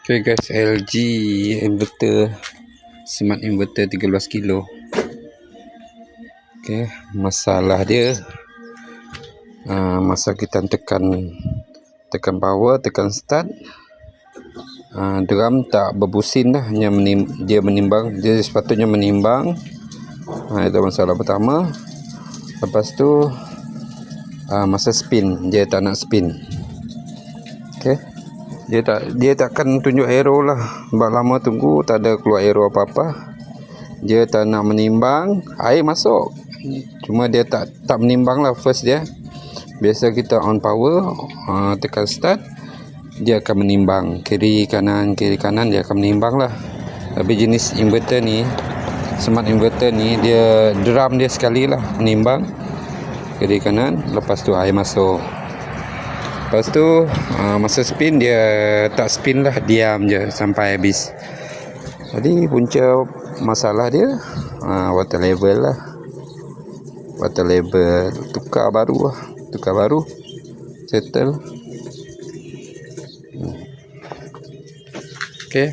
Okay guys, LG inverter smart inverter 13 kilo. Okay, masalah dia uh, masa kita tekan tekan power, tekan start uh, drum tak berbusin dah, hanya menim, dia menimbang, dia sepatutnya menimbang. Uh, itu masalah pertama. Lepas tu uh, masa spin, dia tak nak spin. Okay dia tak dia takkan tunjuk arrow lah. Sebab lama tunggu tak ada keluar arrow apa-apa. Dia tak nak menimbang air masuk. Cuma dia tak tak menimbang lah first dia. Biasa kita on power uh, tekan start dia akan menimbang. Kiri kanan kiri kanan dia akan menimbang lah. Tapi jenis inverter ni smart inverter ni dia drum dia sekali lah menimbang. Kiri kanan lepas tu air masuk Lepas tu uh, masa spin dia tak spin lah diam je sampai habis. Jadi punca masalah dia uh, water level lah. Water level tukar baru lah. Tukar baru. Settle. Hmm. Okay.